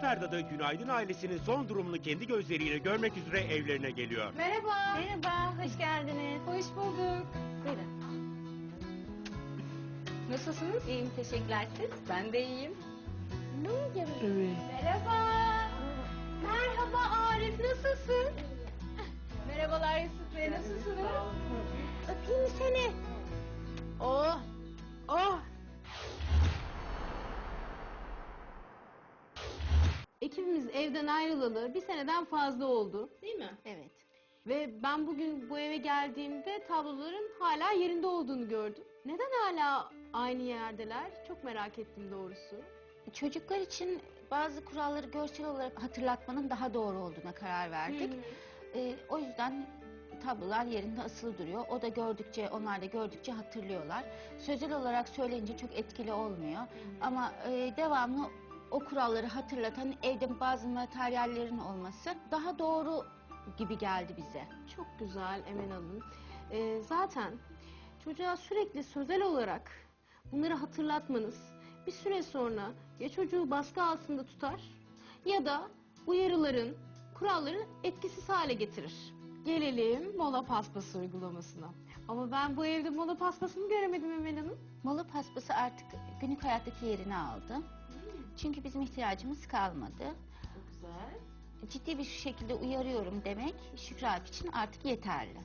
Ferda Günaydın ailesinin son durumunu kendi gözleriyle görmek üzere evlerine geliyor. Merhaba. Merhaba, hoş geldiniz. Hoş bulduk. Buyurun. Nasılsınız? İyiyim, teşekkürler siz. Ben de iyiyim. Evet. Merhaba. Merhaba Arif, nasılsın? Merhabalar Yusuf Bey, nasılsınız? Öpeyim seni. Oh, oh. Ekibimiz evden ayrılalı bir seneden fazla oldu. Değil mi? Evet. Ve ben bugün bu eve geldiğimde tabloların hala yerinde olduğunu gördüm. Neden hala aynı yerdeler? Çok merak ettim doğrusu. Çocuklar için bazı kuralları görsel olarak hatırlatmanın daha doğru olduğuna karar verdik. Ee, o yüzden tablolar yerinde asılı duruyor. O da gördükçe, onlar da gördükçe hatırlıyorlar. Sözel olarak söyleyince çok etkili olmuyor. Ama e, devamlı o kuralları hatırlatan evde bazı materyallerin olması daha doğru gibi geldi bize. Çok güzel Emel Hanım. Ee, zaten çocuğa sürekli sözel olarak bunları hatırlatmanız bir süre sonra ya çocuğu baskı altında tutar ya da uyarıların, kuralların etkisiz hale getirir. Gelelim mola paspası uygulamasına. Ama ben bu evde mola paspasını göremedim Emel Hanım. Mola paspası artık günlük hayattaki yerini aldı. Çünkü bizim ihtiyacımız kalmadı. Çok güzel. Ciddi bir şekilde uyarıyorum demek Şükrü Alp için artık yeterli.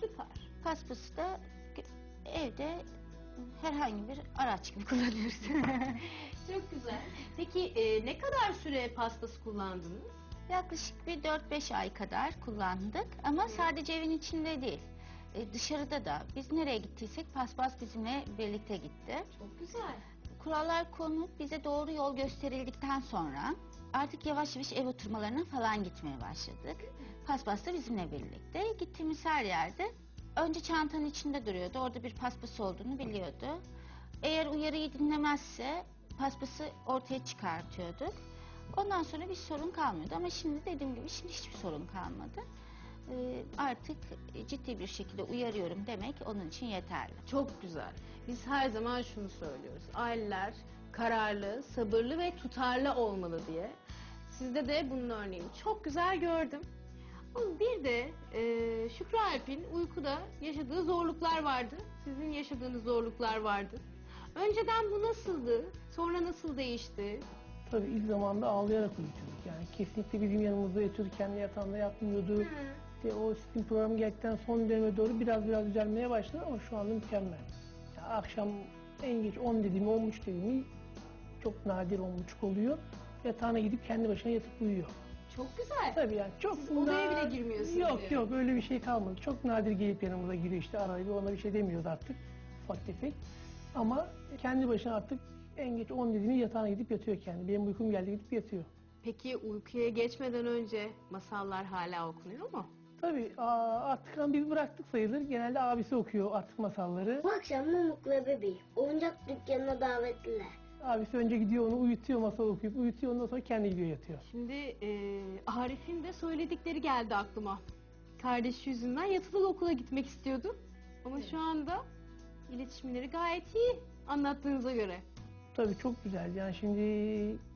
Süper. Paspası da evde herhangi bir araç gibi kullanıyoruz. Çok güzel. Peki e, ne kadar süre paspası kullandınız? Yaklaşık bir 4-5 ay kadar kullandık ama sadece evin içinde değil. E, dışarıda da biz nereye gittiysek paspas bizimle birlikte gitti. Çok güzel. Kurallar konup bize doğru yol gösterildikten sonra artık yavaş yavaş ev oturmalarına falan gitmeye başladık. Paspas da bizimle birlikte. Gittiğimiz her yerde önce çantanın içinde duruyordu. Orada bir paspas olduğunu biliyordu. Eğer uyarıyı dinlemezse paspası ortaya çıkartıyorduk. Ondan sonra bir sorun kalmıyordu ama şimdi dediğim gibi şimdi hiçbir sorun kalmadı. Ee, artık ciddi bir şekilde uyarıyorum demek onun için yeterli. Çok güzel. Biz her zaman şunu söylüyoruz. Aileler kararlı, sabırlı ve tutarlı olmalı diye. Sizde de bunun örneğini çok güzel gördüm. Ama bir de e, Şükrü Alp'in uykuda yaşadığı zorluklar vardı. Sizin yaşadığınız zorluklar vardı. Önceden bu nasıldı? Sonra nasıl değişti? Tabii ilk zamanda ağlayarak uyutuyorduk. Yani kesinlikle bizim yanımızda yatıyordu. Kendi yatağında yatmıyordu. İşte o sistem programı geldikten son döneme doğru biraz biraz düzelmeye başladı ama şu anda mükemmel. Yani akşam en geç 10 dediğimi 10 buçuk dediğimi çok nadir 10 buçuk oluyor. Yatağına gidip kendi başına yatıp uyuyor. Çok güzel. Tabii yani çok Siz odaya bile girmiyorsunuz Yok yani. yok öyle bir şey kalmadı. Çok nadir gelip yanımıza giriyor işte bir ona bir şey demiyoruz artık. Ufak tefek. Ama kendi başına artık en geç 10 dediğimi yatağına gidip yatıyor kendi. Benim uykum geldi gidip yatıyor. Peki uykuya geçmeden önce masallar hala okunuyor mu? Tabii aa, artık hani biz bıraktık sayılır. Genelde abisi okuyor artık masalları. Bu akşam Mumuk'la bebeğim. Oyuncak dükkanına davetliler. Abisi önce gidiyor onu uyutuyor masal okuyup uyutuyor ondan sonra kendi gidiyor yatıyor. Şimdi e, Arif'in de söyledikleri geldi aklıma. Kardeşi yüzünden yatılı okula gitmek istiyordu. Ama şu anda iletişimleri gayet iyi anlattığınıza göre. Tabii çok güzel. Yani şimdi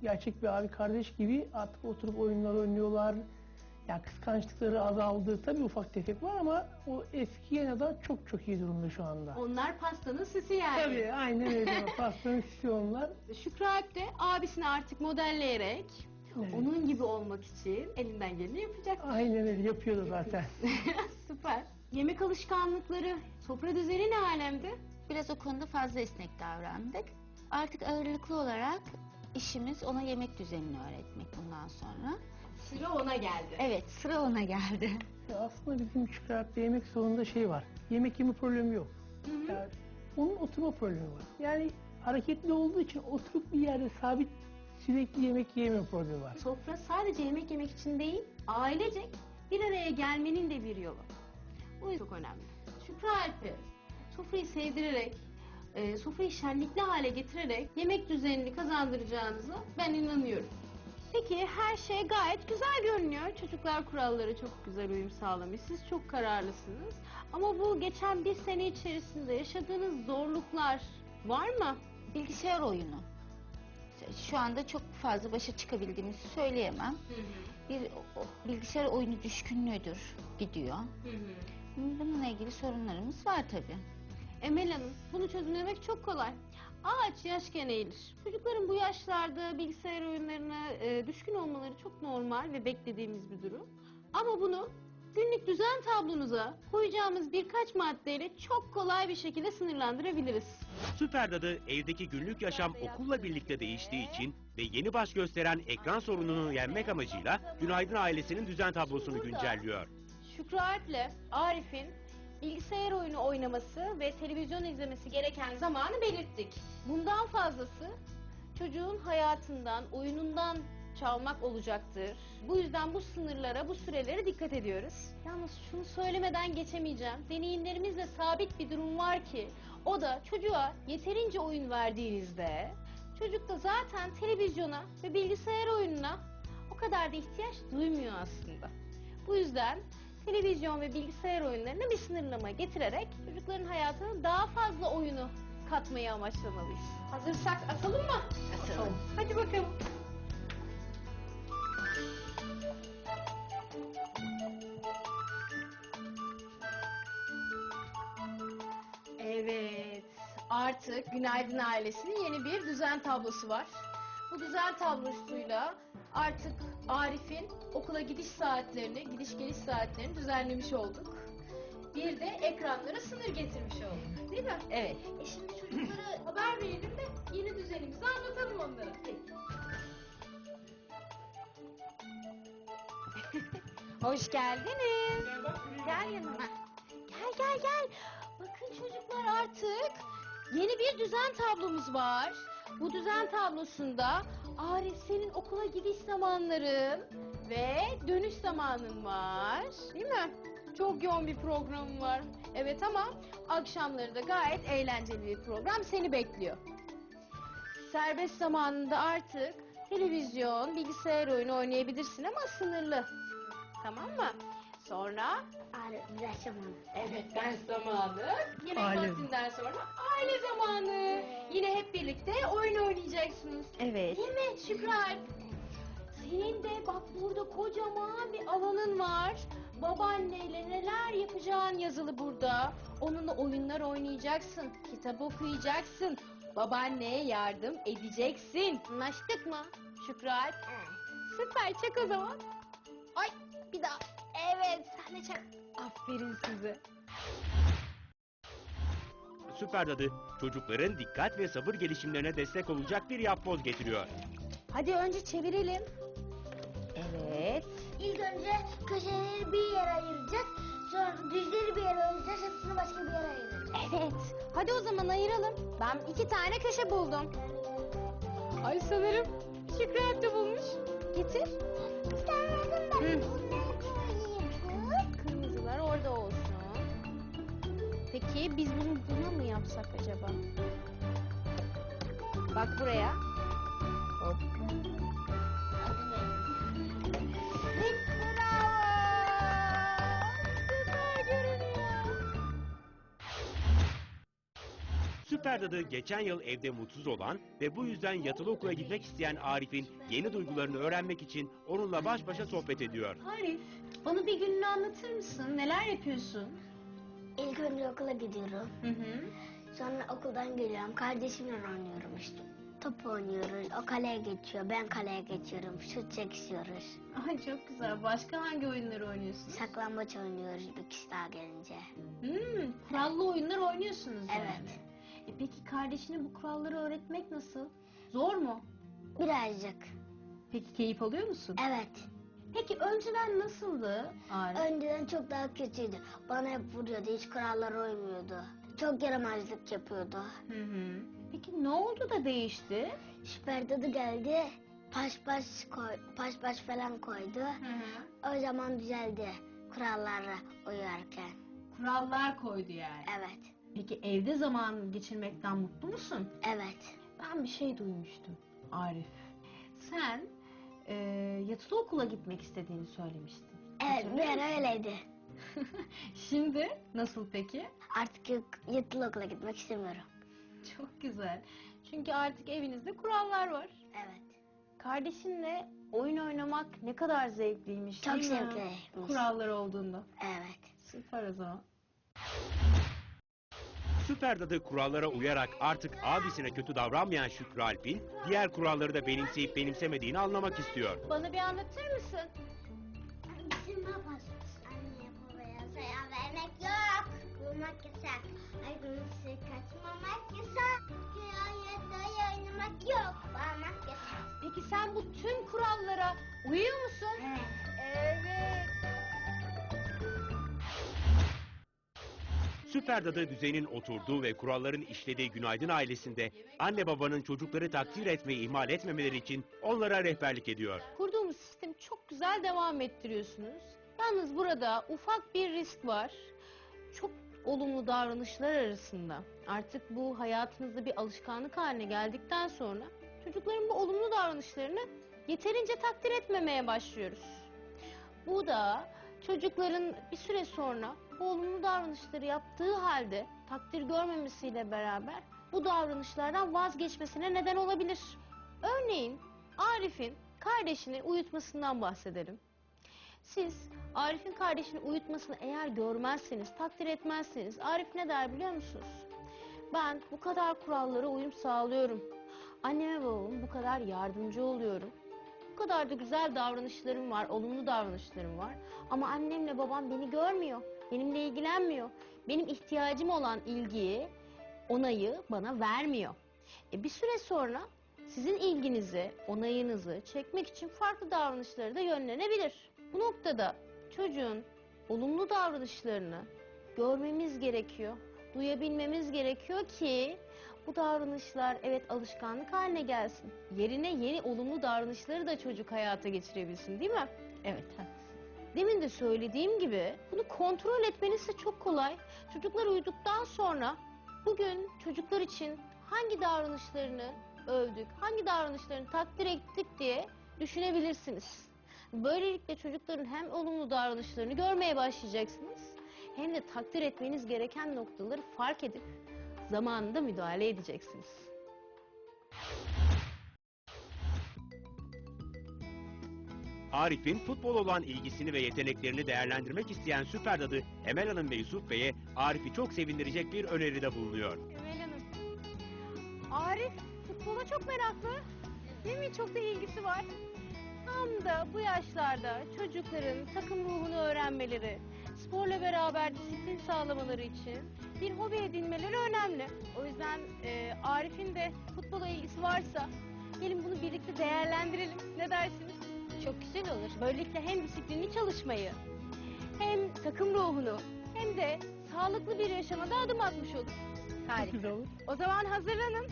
gerçek bir abi kardeş gibi artık oturup oyunlar oynuyorlar. Yani kıskançlıkları azaldı. Tabii ufak tefek var ama o eskiye nazaran çok çok iyi durumda şu anda. Onlar pastanın sisi yani. Tabii aynen öyle. Pastanın sisi onlar. Şükrü Alp de abisini artık modelleyerek Evet. onun gibi olmak için elinden geleni yapacak. Aynen öyle yapıyordu zaten. Süper. Yemek alışkanlıkları, sofra düzeni ne alemde? Biraz o konuda fazla esnek davrandık. Artık ağırlıklı olarak işimiz ona yemek düzenini öğretmek bundan sonra. Sıra ona geldi. Evet sıra ona geldi. Ya aslında bizim Şükrü Alp'te yemek sorununda şey var. Yemek yeme problemi yok. Yani onun oturma problemi var. Yani hareketli olduğu için oturup bir yerde sabit sürekli yemek yiyeme problemi var. Sofra sadece yemek yemek için değil, ailecek bir araya gelmenin de bir yolu. Bu çok önemli. Şükrü Alp'i sofrayı sevdirerek, e, sofrayı şenlikli hale getirerek yemek düzenini kazandıracağınıza ben inanıyorum. Peki her şey gayet güzel görünüyor. Çocuklar kurallara çok güzel uyum sağlamış. Siz çok kararlısınız. Ama bu geçen bir sene içerisinde yaşadığınız zorluklar var mı? Bilgisayar oyunu. şu anda çok fazla başa çıkabildiğimizi söyleyemem. Bir o- bilgisayar oyunu düşkünlüğüdür gidiyor. Bununla ilgili sorunlarımız var tabii. Emel Hanım, bunu çözümlemek çok kolay. Ağaç yaşken eğilir. Çocukların bu yaşlarda bilgisayar oyunlarına e, düşkün olmaları çok normal ve beklediğimiz bir durum. Ama bunu günlük düzen tablonuza koyacağımız birkaç maddeyle çok kolay bir şekilde sınırlandırabiliriz. Süper Dadı evdeki günlük yaşam okulla birlikte değiştiği için ve yeni baş gösteren ekran sorununu yenmek amacıyla Günaydın ailesinin düzen tablosunu güncelliyor. Şükrü Alp'le Arif'in bilgisayar oyunu oynaması ve televizyon izlemesi gereken zamanı belirttik. Bundan fazlası çocuğun hayatından, oyunundan çalmak olacaktır. Bu yüzden bu sınırlara, bu sürelere dikkat ediyoruz. Yalnız şunu söylemeden geçemeyeceğim. Deneyimlerimizde sabit bir durum var ki o da çocuğa yeterince oyun verdiğinizde çocuk da zaten televizyona ve bilgisayar oyununa o kadar da ihtiyaç duymuyor aslında. Bu yüzden televizyon ve bilgisayar oyunlarına bir sınırlama getirerek çocukların hayatına daha fazla oyunu katmayı amaçlamalıyız. Hazırsak atalım mı? Atalım. Hadi bakalım. Evet, artık Günaydın ailesinin yeni bir düzen tablosu var. Bu düzen tablosuyla artık Arif'in okula gidiş saatlerini, gidiş geliş saatlerini düzenlemiş olduk. Bir de ekranlara sınır getirmiş olduk. Değil mi? Evet. E şimdi çocuklara haber verelim de yeni düzenimizi anlatalım onlara. Hoş geldiniz. Gel yanıma. Gel gel gel. Bakın çocuklar artık yeni bir düzen tablomuz var. Bu düzen tablosunda Arif senin okula gidiş zamanların ve dönüş zamanın var. Değil mi? Çok yoğun bir programım var. Evet ama akşamları da gayet eğlenceli bir program seni bekliyor. Serbest zamanında artık televizyon, bilgisayar oyunu oynayabilirsin ama sınırlı. Tamam mı? Sonra biraz zamanı. Evet ders zamanı. Yemek Aile. vaktinden sonra aile zamanı. Yine hep birlikte oyun oynayacaksınız. Evet. Değil mi Şükrü Alp? Senin de bak burada kocaman bir alanın var. Babaanneyle neler yapacağın yazılı burada. Onunla oyunlar oynayacaksın. Kitap okuyacaksın. Babaanneye yardım edeceksin. Anlaştık mı Şükrü Alp? Süper çak o zaman. Ay bir daha. Evet sen de çak. Aferin size. Süper Dadı çocukların dikkat ve sabır gelişimlerine destek olacak bir yapboz getiriyor. Hadi önce çevirelim. Evet. İlk önce köşeleri bir yere ayıracağız. Sonra düzleri bir yere ayıracağız. Hepsini başka bir yere ayıracağız. Evet. Hadi o zaman ayıralım. Ben iki tane köşe buldum. Ay sanırım Şükrü de bulmuş. Getir. Hı. Peki biz bunu buna mı yapsak acaba? Bak buraya. Hop. Süper Dadı geçen yıl evde mutsuz olan ve bu yüzden yatılı okula gitmek isteyen Arif'in yeni duygularını öğrenmek için onunla baş başa sohbet ediyor. Arif, bana bir gününü anlatır mısın? Neler yapıyorsun? İlk önce okula gidiyorum. Hı hı. Sonra okuldan geliyorum. Kardeşimle oynuyorum işte. Top oynuyoruz. O kaleye geçiyor. Ben kaleye geçiyorum. Şut çekiyoruz. Ay çok güzel. Başka hangi oyunları oynuyorsunuz? Saklambaç oynuyoruz bir kişi daha gelince. Hmm, kurallı oyunlar oynuyorsunuz yani. Evet. E peki kardeşine bu kuralları öğretmek nasıl? Zor mu? Birazcık. Peki keyif alıyor musun? Evet. Peki önceden nasıldı Arif? Önceden çok daha kötüydü. Bana hep vuruyordu. Hiç kurallara uymuyordu. Çok yaramazlık yapıyordu. Hı hı. Peki ne oldu da değişti? Süper dadı geldi. Paş paş koy, paş paş falan koydu. Hı hı. O zaman düzeldi. Kurallara uyarken. Kurallar koydu yani. Evet. Peki evde zaman geçirmekten mutlu musun? Evet. Ben bir şey duymuştum Arif. Sen e, yatılı okula gitmek istediğini söylemiştin. Evet bir Hatırlıyor ara musun? öyleydi. Şimdi nasıl peki? Artık yok, yatılı okula gitmek istemiyorum. Çok güzel. Çünkü artık evinizde kurallar var. Evet. Kardeşinle oyun oynamak ne kadar zevkliymiş Çok değil mi? zevkli. Kurallar olduğunda. Evet. Süper o zaman. Süper Dadı kurallara uyarak artık abisine kötü davranmayan Şükrü Alp'in diğer kuralları da benimseyip benimsemediğini anlamak istiyor. Bana bir anlatır mısın? Bizim babasız. Anne babaya zarar vermek yok. Vurmak yasak. Ayrılısı kaçmamak yasak. Kıyayette oynamak yok. Bağırmak yasak. Peki sen bu tüm kurallara uyuyor musun? Evet. Süper Dadı düzenin oturduğu ve kuralların işlediği Günaydın ailesinde anne babanın çocukları takdir etmeyi ihmal etmemeleri için onlara rehberlik ediyor. Kurduğumuz sistemi çok güzel devam ettiriyorsunuz. Yalnız burada ufak bir risk var. Çok olumlu davranışlar arasında. Artık bu hayatınızda bir alışkanlık haline geldikten sonra çocukların bu olumlu davranışlarını yeterince takdir etmemeye başlıyoruz. Bu da çocukların bir süre sonra olumlu davranışları yaptığı halde takdir görmemesiyle beraber bu davranışlardan vazgeçmesine neden olabilir. Örneğin Arif'in kardeşini uyutmasından bahsedelim. Siz Arif'in kardeşini uyutmasını eğer görmezseniz, takdir etmezseniz Arif ne der biliyor musunuz? Ben bu kadar kurallara uyum sağlıyorum. Anneme babama bu kadar yardımcı oluyorum. Bu kadar da güzel davranışlarım var, olumlu davranışlarım var. Ama annemle babam beni görmüyor, benimle ilgilenmiyor. Benim ihtiyacım olan ilgiyi, onayı bana vermiyor. E bir süre sonra sizin ilginizi, onayınızı çekmek için farklı davranışları da yönlenebilir. Bu noktada çocuğun olumlu davranışlarını görmemiz gerekiyor, duyabilmemiz gerekiyor ki bu davranışlar evet alışkanlık haline gelsin. Yerine yeni olumlu davranışları da çocuk hayata geçirebilsin değil mi? Evet. Demin de söylediğim gibi bunu kontrol etmeniz de çok kolay. Çocuklar uyuduktan sonra bugün çocuklar için hangi davranışlarını övdük, hangi davranışlarını takdir ettik diye düşünebilirsiniz. Böylelikle çocukların hem olumlu davranışlarını görmeye başlayacaksınız hem de takdir etmeniz gereken noktaları fark edip zamanında müdahale edeceksiniz. Arif'in futbol olan ilgisini ve yeteneklerini değerlendirmek isteyen Süper Dadı Emel Hanım ve Yusuf Bey'e Arif'i çok sevindirecek bir öneride bulunuyor. Emel Hanım. Arif futbola çok meraklı. Değil mi? Çok da ilgisi var. Tam da bu yaşlarda çocukların takım ruhunu öğrenmeleri, sporla beraber disiplin sağlamaları için bir hobi edinmeleri önemli. O yüzden e, Arif'in de futbola ilgisi varsa gelin bunu birlikte değerlendirelim. Ne dersiniz? Çok güzel olur. Böylelikle hem disiplinli çalışmayı, hem takım ruhunu, hem de sağlıklı bir yaşama da adım atmış olur. Çok güzel olur. O zaman hazırlanın.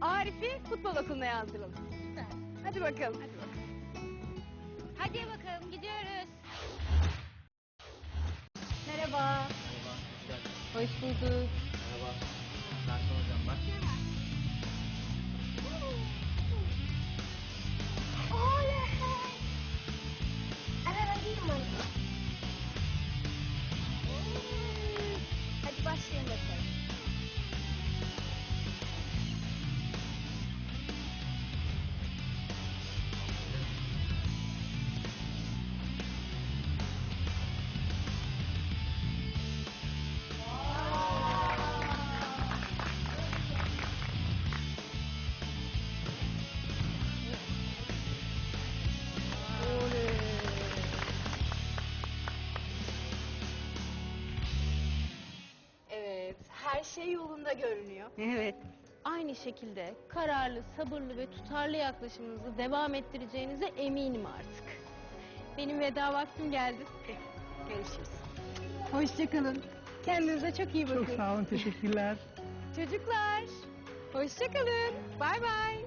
Arif'i futbol okuluna yazdıralım. Hadi bakalım. Hadi bakalım. Hadi bakalım gidiyoruz. Merhaba. Hoş bulduk. Merhaba. Ben soracağım bak. Oley! Hadi başlayalım bakalım. Evet, her şey yolunda görünüyor. Evet. Aynı şekilde kararlı, sabırlı ve tutarlı yaklaşımınızı devam ettireceğinize eminim artık. Benim veda vaktim geldi. Görüşürüz. Hoşçakalın. Kendinize çok iyi bakın. Çok sağ olun, teşekkürler. Çocuklar, hoşçakalın. Bay bay.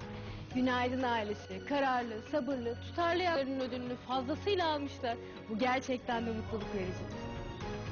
Günaydın ailesi. Kararlı, sabırlı, tutarlı yaklarının ödülünü fazlasıyla almışlar. Bu gerçekten de mutluluk verici.